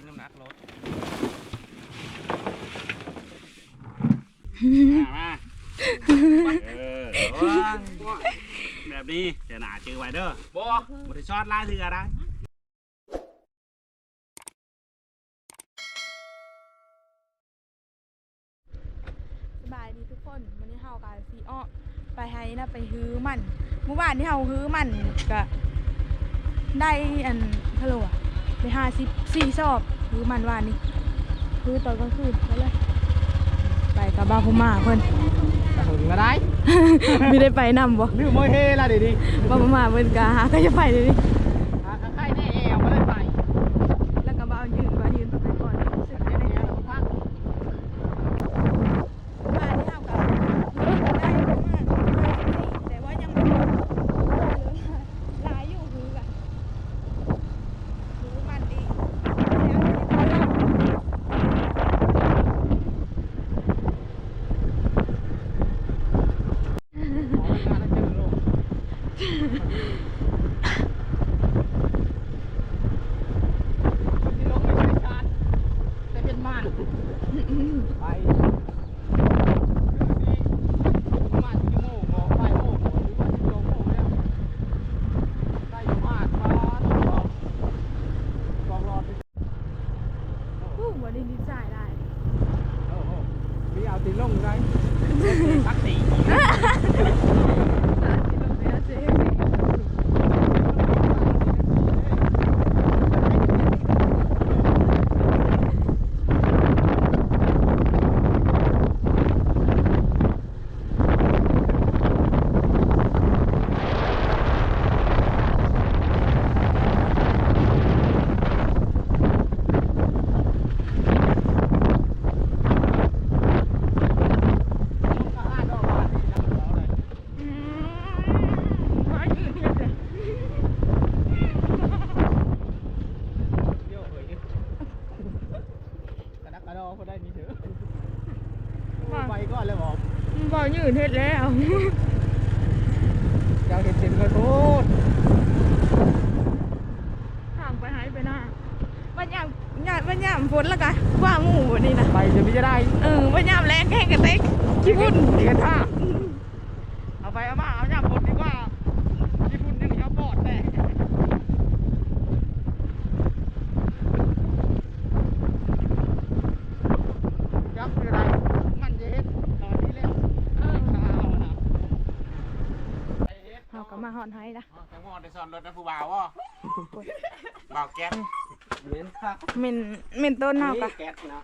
งน้ำหนักรถมามาเออโอ้ยแบบนี้เดี๋ยวหนาเจอไวเดอร์บ่บ่ได้ชอดลายเถื่อได้สบายดีทุกคนวันนี้เฮากับซีอ้อไปไฮนะไปฮื้อมันเมื่อวานที่เฮาฮื้อมันก็ได้อันเท่าไหร่วะ ไปห้าสิบสี่ชอบฮื้อมันวานนี้ฮื้อตอนกลางคืนไปเลยไปกับบาพม่าเพิ่นถึงก็ได้ ไม่ได้ไปนำบ่ลืมโมยเฮละเดี๋ยวนี้บาพม่าเพิ่นก็หาก็จะไปเลยนี่ หาใครแน่แอวไม่ได้ไป แล้วก็บ่าวยืนบ่าวยืนไปก่อนรู้สึกจะได้ไปพักบ้านที่เฮากับฮื้อก็ได้ประมาณ54แต่ว่ายังไม่หมดหลายอยู่ฮื้อกัน รู้มันดีแล้วผู้บรินิจายได้ มีเอาตีลงได้ ทักสี กระดักกระดอพอได้นี่เถอะ ไปก่อนเลยบอกบ่ยืนเฮ็ดแล้วเจ้าเห็นเต็มกระโดดทางไปหายไปหน้าวันยามยามวันยามฝนแล้วกะว่าหมู่นี่นะไปจะไม่จะได้ เออวันยามแรงแห้งกระเต็กขี้พุ่นเดียท่าเอาไปเอามาเอาย่ำบดดีกว่าญี่ปุ่นยังเอาปอดแน่ยับอยู่ไรมันจะเฮ็ดตอนนี้แล้วเออข้าวนะไอ้เฮ็ดเฮาก็มาฮอดไห้ละจังหวะได้ซ่อนรถนะผู้บ่าวว่บ่าวแก๊สเหม็นคักเม่นเม่นต้นเฮากะแก๊สนะ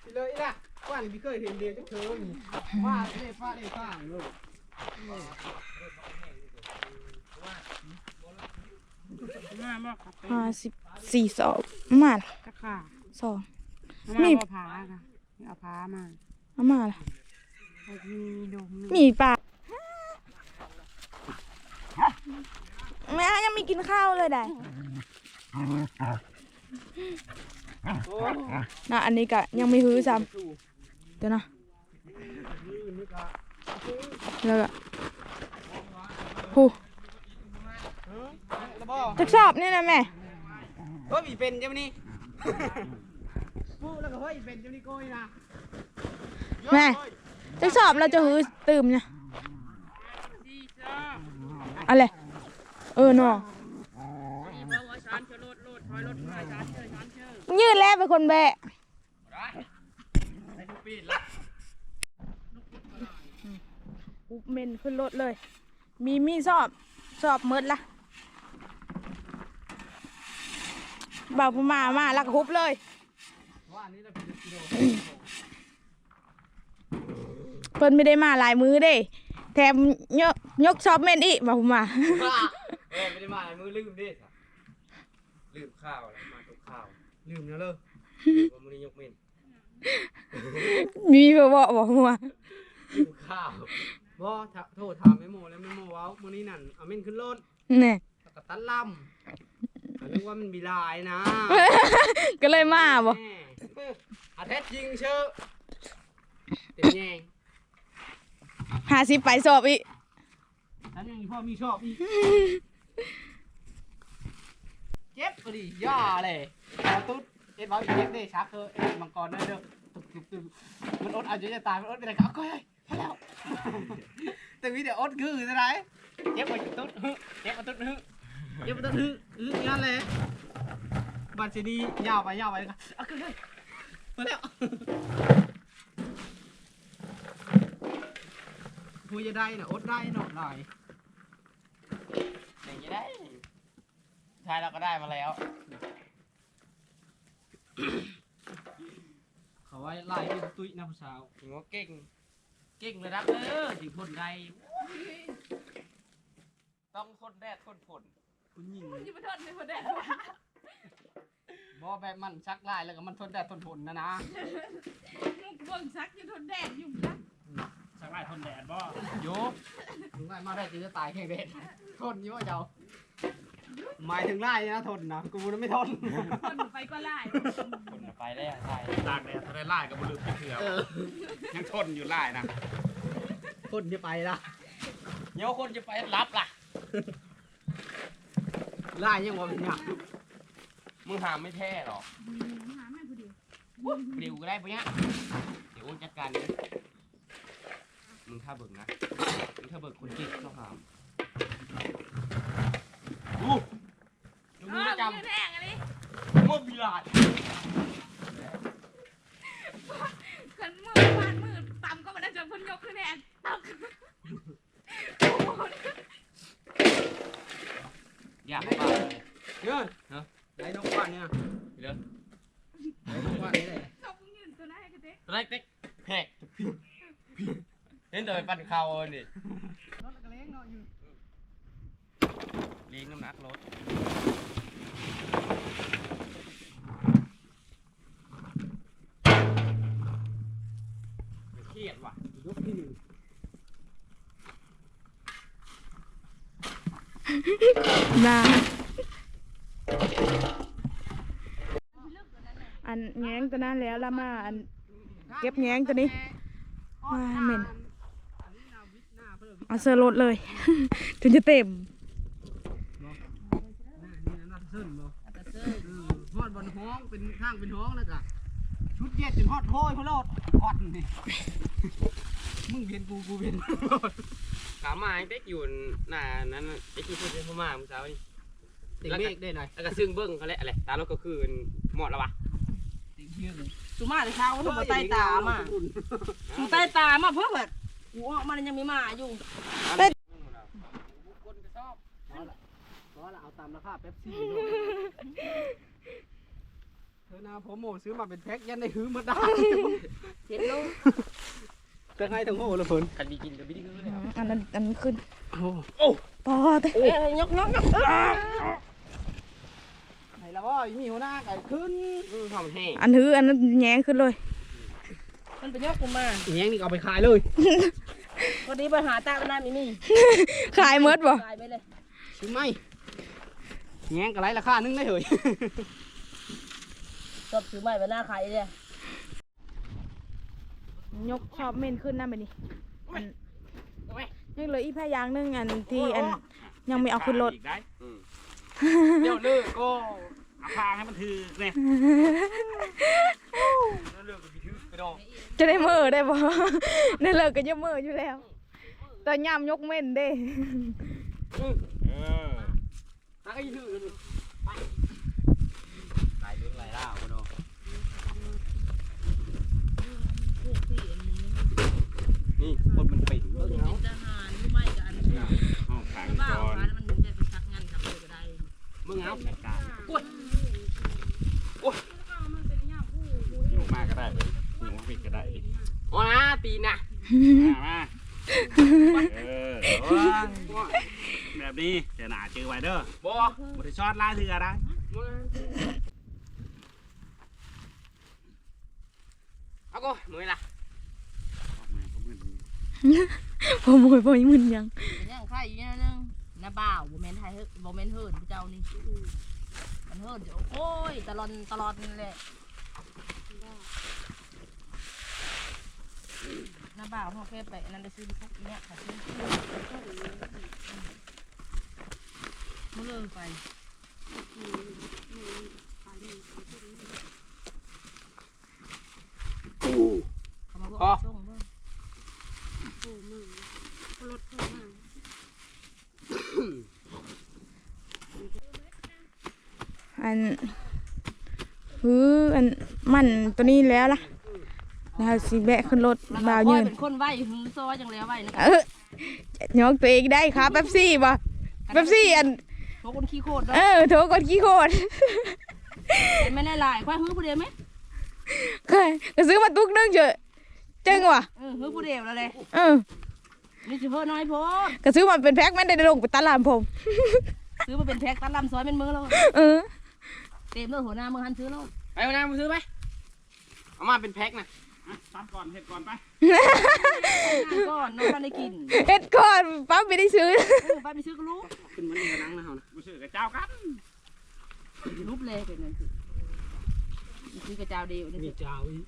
ไปเลยอีล่ะว่านพี่เคยเห็นเดียวจะเธอนี่ว่าเล่ฟ้าเล่ฟ้าอยู่มาบ่ห้าสิบสี่สอบมาละตะขาสองมีมีบ่ผาค่ะเอาผามาเอามาละแล้วมีดงมีปลา แม่ยังมีกินข้าวเลยได้นะอันนี้กะยังไม่ฮื้อซ้ำเดี๋ยวนะแล้วก็หูแล้วบ่จักสอบนี่นะแม่เฮ้ยมีเป็นใช่ไหมนี่พูดแล้วก็เฮ้ยเป็นใช่ไหมนี่โก้ยนะแม่จักสอบเราจะฮื้อตื่มเนี่ย อะไร เออเนาะยืดแล้วเป็นคนแบะอุบเมนขึ้นรถเลย มีมีสอบสอบหมืดละบ่าวพมามาล้วก็ฮุบเลยเราเป็นกิโลเพิ่นไม่ได้มาหลายมือเด้ แถมยกยกชอบเมนอีกบ่าวพม่าเอ้ยไม่ได้มาอะไรมือลืมดิลืมข้าวอะไรมาตกข้าว ลืมเนอะเลยว่ามือนี้ยกเม่นมีเพื่อบอกบอกว่าลืมข้าวบ่ถ้าโทษถามไม่โมแล้วไม่โมเว้ามือนี้นั่นเอาเม่นขึ้นรถเนี่ยแล้วก็ตันลำอันนึกว่ามันมีลายนะ ก็เลยมาบ่แม่เอออาแท้จริงเชื่อเต็มแยง หาสิไปสอบอีกแล้วยังมีพ่อมีชอบอีกเจ็บก็ดีย่าเลยเอาตุ๊ดเอ็ดบอลเอ็ดได้ชักเออเอ็ดมังกรเด้อเด้อตุกตุกตุกมันอดอาจจะตายมันอดเป็นอะไรก็ก็ให้แล้วแต่วิดีโออดคืออะไรเย็บมาตุ๊ดฮึเย็บมาตุ๊ดฮึเย็บมาตุ๊ดฮึฮึงั้นเลยบัญชีนี้ยาวไปยาวไปกันเอาขึ้นเลยมาแล้ว คุยจะได้นะอดได้หน่อยหน่อยอย่างนี้ได้ใช่เราก็ได้มาแล้ว เขาว่าไล่ที่ตุ้ยนะผู้สาวถึงว่าเก่ง เก่งเลยนะเออถึงคนใดต้องทนแดดทนฝนคุณยิงอยู่ประเทศในประเทศบ่แบบมันชักไล่แล้วก็มันทนแดดทนฝนนะนะมึงเบิ่งซักอยู่ทนแดดอยู่นะ สักไล่ทนแดดบ่โยถึงไล่มาได้จะตายแข่งเด็ดทนอยู่ว่าเจ้าหมายถึงไล่นะทนนะกูน่ะไม่ทนคนไปก็ไล่ฝนไปแล้วใช่ตากแดดถ้าได้ไล่ก็บ่ลืมเถื่อเออยังทนอยู่ไล่นะทนจะไปละเดี๋ยวคนจะไปรับล่ะไล่ยังว่าเป็นหยังมึงหามไม่แท้หรอกหาแม่ผู้เดียวเดี๋ยวก็ได้ปะเนี่ยเดี๋ยวอ้นจัดการเอง มึงถ้าเบิ่งนะมึงถ้าเบิ่งคนเก่งต้องหามดูดูมือประจแห้งอันนี้ำโมบิลาดขันมือฟาดมือต่ำก็มันจะพ้นยกขึ้นแห้งตักอยากมากเลย เงิน ฮะ ไอ้นกวันเนี่ย เดี๋ยว ไอ้นกวันนี่แหละ เขาเพิ่งยืนตัวนั้นให้กันเด็ก ไรเต็กแพก ปั่นเขาเอานี่รถกระเล้งเนาะอยู่เลี้งน้ำหนักรถเครียดว่ะยกที่หนึ่งนาอันแง้งตัวนั้นแล้วแล้วมาอันเก็บแง้งตัวนี้ว้าเหม็นนี้นาวิทย์หน้า เพิ่มเอาเสื้อรถเลยถึงจะเต็มหน้านี่นะหน้าเส้นบ่เออฮอดบนห้องเป็นข้างเป็นห้องแล้วก็ชุดเย็ดจนฮอดโพยพะโลดฮอดนี่มึงเห็นกูกูเห็นขามาไอ้เต็กอยู่หน้านั้นน่ะไอ้ที่พูดเป็นพม่าเมื่อเช้านี่ติดเมฆได้หน่อยแล้วก็ซึ่งเบิ้งเขาแหละอะไรตามรถก็คือหมดแล้ววะติดเชือกสุมาแต่เช้าก็ถูกใต้ตามาถูกใต้ตามาเพื่อแบบ หัวมันยังไม่มาอยู่คนก็ชอบเพราะเราเอาตามราคาเป๊ปซี่เธอนาผมโมซื้อมาเป็นแพ็คยันได้หื้อมาได้เห็นลูกจะให้ทั้งโหละเพิ่นกันดีกินกับบิดคือเลยอันนั้นอันนั้นขึ้นโอ้ปอเต้เอ้ยยกยกยกไหนละว่ามีหัวหน้าไก่ขึ้นอืมความแห้งอันหืออันนั้นแง้งขึ้นเลย มันไปยกกูมาอย่างนี้เอาไปขายเลยพอดีไปหาตามันได้ไม่มีขายเมดบ่ตายไปเลยซื้อไหมแง้งกระไรราคานึงได้เหรอยชอบซื้อใหม่ไปหน้าขายเลยยกชอบเม่นขึ้นนั่นไปนี่อันยังเหลืออีกแพยางหนึงอันที่อันยังไม่เอาขึ้นรถอีกได้อืมเดี๋ยวเลิกก็เอาพาให้มันถือเนี่ยแล้วเลือก กับบิดคือไปดองจะได้มือได้บ่ในเลิกก็จะมืออยู่แล้ว แต่ย่ำยกเม่นเด้เออนักไอ้ถือหลายเรื่องหลายราวไปดองนี่คนมันปิดเบิ่งเป็นทหารหรือไม่ก็อันนี้ห้องขังบ้าก่อนว่ามันจะไปชักงานขับเลยก็ได้มึงเอารายการกล้วยอยู่มากก็ได้เลยอยู่มา ปิดก็ได้ดิอ๋อนะตีนะมามาเออระวังแบบนี้เจะหนาเจอไวเดอร์บอบ่ได้ชอดไล่เถื่อได้เอาก็มือละผมโวยบ่มึนยังเป็นยังไข่อยู่เนี่ยนึงน้าบ่าวบ่แม่นไทยเฮ้บ่แม่นเฮิร์นเจ้านี่มันเฮิร์นเดี๋ยวโอ้ยตลอดตลอดนี่แหละาบ่าวเขาแค่ไปนั่นไปซื้อพวกเนี้ยค่ะซื้อมันเลิกไปอกส่อเข้อันฮืออันมันตัวนี้แล้วล่ะ แล้วสิแบะขึ้นรถบ่าวคอยืยนเป็นคนไหวหือซอยจังแล้วไหวนะเออยกตัวเองได้ครับเป๊ปซี่บ่เป๊ปซี่อันพวกคนขี้โคตรเอเนาะอโถกดขี้โคตรไม่ได้หลายควายหือผู้เดียวไหมเคยก็ซื้อมาตุกนึงเจอะจึงว่ะเออหือผู้เดียวแล้วเลยเออนี่สิเพิ่นน้อยโพดก็ซื้อมาเป็นแพ็คแม่นได้ลงไปตลาดผมซื้อมาเป็นแพ็คตัดลำซอยเป็นมือแล้วเออเต็มเลยหัวหน้ามือหันซื้อแล้วไปวันนั้นมาซื้อไปเอามาเป็นแพ็คนะ อะซัดก่อนเห็ดก่อนไปก่อนน้องทันได้กินเฮ็ดก่อนปั๊บไม่ได้ซื้อเออไปไปซื้อก็รู้ขึ้นมันนี่กระนังนะเฮานะกูซื้อกับเจ้ากันรูปเลยเป็นนั่นคือซื้อกระเจ้าเดียวนี่มีเจ้าอีก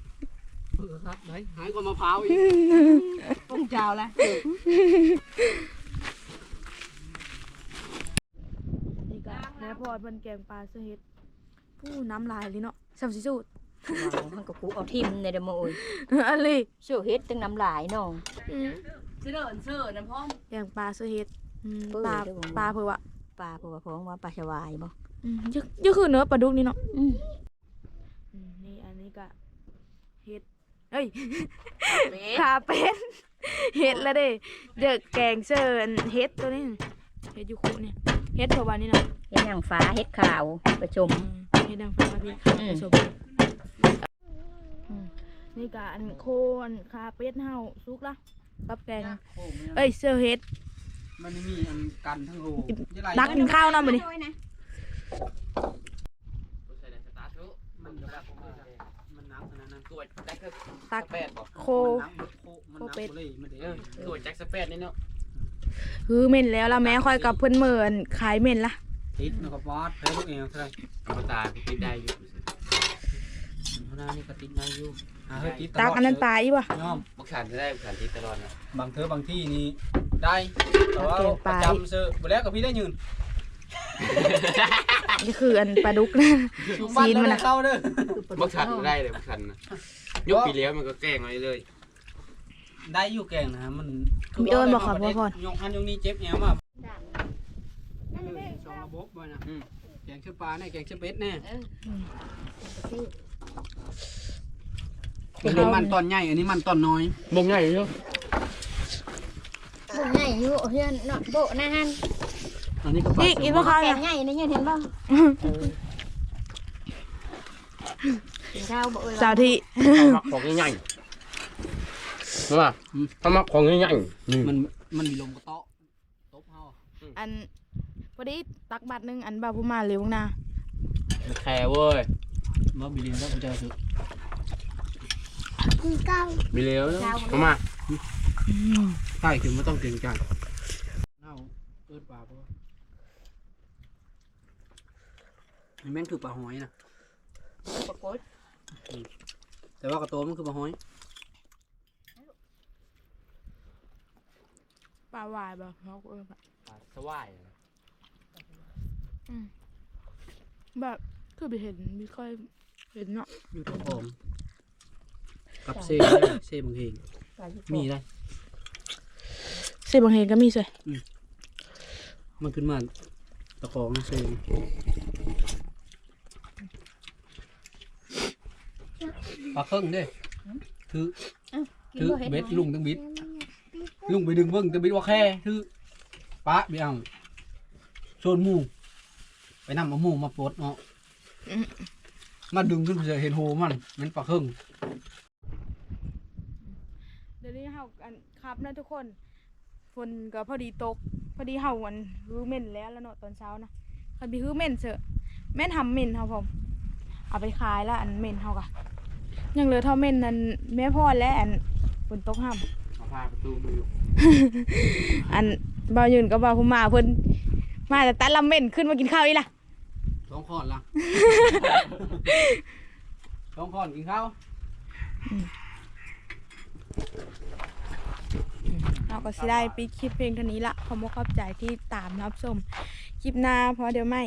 เออครับไหนหายกว่ามะพร้าวอีกป้องเจ้าแล้วนี่ก็แล้วพอเพิ่นแกงปลาเสื้อเฮ็ดผู้น้ำลายเลยเนาะสับสิสูตร มันก็กูเอาทิมในเดโมอยอะไรเชื่อเฮ็ดตั้งน้ำลายน้องซื้อเดินซื้อน้ำพร้อมแกงปลาเสือเฮ็ดปลาปลาเพื่อวะปลาเพราะว่าพ้องว่าปลาชวายบ่อืมยังยังคือเนื้อปลาดุกนี่เนาะอืมอืมนี่อันนี้ก็เฮ็ดเอ้ยคาเป็นเฮ็ดแล้วเด้เด็กแกงเสือเฮ็ดตัวนี้เฮ็ดยูคู่เนี่ยเฮ็ดเพื่อวันนี้เนาะเฮ็ดนางฟ้าเฮ็ดขาวประชมเฮ็ดดังฟ้าพี่ค่ะอืมผู้ชม นี่ก็อันโคอันคาเป็ดเฮาสุกละกับแกงโอ้ยเอ้ยเสื้อเฮ็ดมันนี่มีอันกันทั้งโลจะไหลดักกินข้าวเนาะมื้อนี้ใส่ในสตาร์ททุมันจะแบบมันน้ำขนาดนั้นตรวจได้ก็ตักสเปดบอกโคมันน้ำโคมันน้ำโคเลยมันเด้เออตรวจแจ็คสเปดนี่เนาะคือเหม็นแล้วล่ะแม่ค่อยกับเพิ่นเหมือนขายเหม็นละติดแล้วก็บอสแพ้ลูกเอวเท่าไหร่เอามาตากูติดได้อยู่เท่านั้นนี่ก็ติดในอยู่ หาเฮ้ยติดตลอดตักอันนั้นตายอีบ่ ยอมบักขันจะได้บักขันติดตลอดนะบางเธอบางที่นี่ได้แต่ว่าเกินไปประจำเซอร์บ่แล้วกับพี่ได้ยืนนี่คืออันปลาดุกนะซีนมันนะน่ะ เข้าเด้อบักขันได้เลยบักขันนะยกปีเลี้ยวมันก็แกล้งไว้เลยได้อยู่แกงนะฮะมันมีโดนบอกค่ะพ่อพรยงอันยงนี้เจ็บแอวมาสองระบบบ่นะแกงเชื่อปลาแน่แกงเชื่อเป็ดแน่ อันนี้มันตอนใหญ่ อันนี้มันตอนน้อยมงใหญ่เยอะบ่ใหญ่อยู่เฮือนเนาะโบะนะฮันอันนี้ก็ปลานี่กินบ่ข้าวแกนะงใหญ่นี่ยังเห็นบ่กินข้าวบ่เอ้ยสาวที่มักของใหญ่ๆมาถ้ามักของใหญ่ๆนี่มันมันมีลมกระเตาะตบเฮาอันพอดีตักบัตรหนึงอันบ่าวผู้มาเร็วนะแคร์เว้ยบ่มีเรียนแล้วกูจะซื้อ มีเลี้ยวเอามาใช่คือไม่ต้องเกรงใจเน่าเอิดปลาเพราะว่ามันแม่นคือปลาหอยนะปรากฏแต่ว่ากระโตมันคือปลาหอย ปลาหวายบ่เขาก็เออแบบสวายแบบคือไปเห็นไม่ค่อยเห็นเนาะอยู่ท้องออม กับเซเซบางเฮงปลาญี่มีปุ่นได้เสบางเห็นก็มีสวยมันขึ้นมาตะกองนะเซปลาเครื่องเด้คือกินคือบ่เห็นเบ็ดลุงตั้งบิดลุงไปดึงเบิ้งตั้งบิดว่าแค่คือปะไปเอาโซนหมูไปนำเอาหมูมาปลดเนาะมาดึงขึ้นไปเห็นโหมันมันปลาเครื่องเดี๋ยวนี้เฮา อันครับนะทุกคนฝนก็พอดีตก พอดีเฮาอันฮื้อเหม็นแล้วแล้วเนาะตอนเช้านะคันไปฮื้อเหม็นเสอะแม่นทำเหม็นเฮาผมเอาไปขายแล้วอันเหม็นเฮากะยังเหลือเท่าเหม็นนั้นแม่พ่อและอันฝนตกห้ามมาพาประตูมืออันบ่าวยืนก็บ่าวผู้มาเพิ่นมาแต่ตัดลำเหม็นขึ้นมากินข้าวอีล่ะสองขอนละสองขอนกินข้าว เราก็สิได้ปิดคลิปเพลงเท่านี้ละขอบคุณขอบใจที่ตามรับชมคลิปหน้าเพราะเดี๋ยวไม่